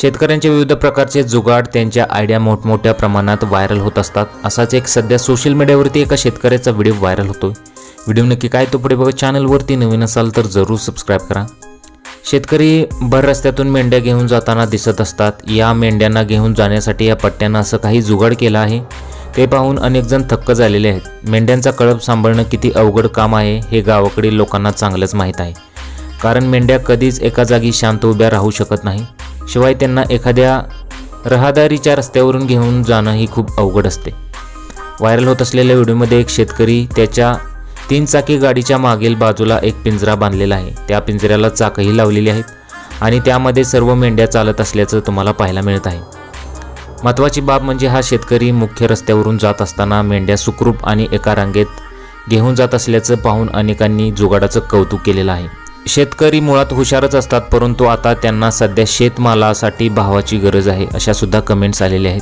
शेतकऱ्यांचे विविध प्रकारचे जुगाड त्यांच्या आयडिया मोठमोठ्या प्रमाणात व्हायरल होत असतात. असाच एक सध्या सोशल मीडियावरती एका शेतकऱ्याचा व्हिडिओ व्हायरल होतो व्हिडिओ नक्की काय तो पुढे बघा. चॅनलवरती नवीन असाल तर जरूर सबस्क्राईब करा. शेतकरी भर रस्त्यातून मेंढ्या घेऊन जाताना दिसत असतात. या मेंढ्यांना घेऊन जाण्यासाठी या पट्ट्यानं असं काही जुगाड केलं आहे. ते पाहून अनेकजण थक्क झालेले आहेत. मेंढ्यांचा कळप सांभाळणं किती अवघड काम आहे हे गावाकडील लोकांना चांगलंच माहीत आहे. कारण मेंढ्या कधीच एका जागी शांत उभ्या राहू शकत नाही. शिवाय त्यांना एखाद्या रहदारीच्या रस्त्यावरून घेऊन जाणं ही खूप अवघड असते. व्हायरल होत असलेल्या व्हिडिओमध्ये एक शेतकरी त्याच्या तीन चाकी गाडीच्या मागील बाजूला एक पिंजरा बांधलेला आहे. त्या पिंजऱ्याला चाकही लावलेली आहेत आणि त्यामध्ये सर्व मेंढ्या चालत असल्याचं तुम्हाला पाहायला मिळत आहे. महत्त्वाची बाब म्हणजे हा शेतकरी मुख्य रस्त्यावरून जात असताना मेंढ्या सुखरूप आणि एका रांगेत घेऊन जात असल्याचं पाहून अनेकांनी जुगाडाचं कौतुक केलेलं आहे. शेतकरी मुळात हुशारच असतात परंतु आता त्यांना सध्या शेतमालासाठी भावाची गरज आहे अशा सुद्धा कमेंट्स आलेल्या आहेत.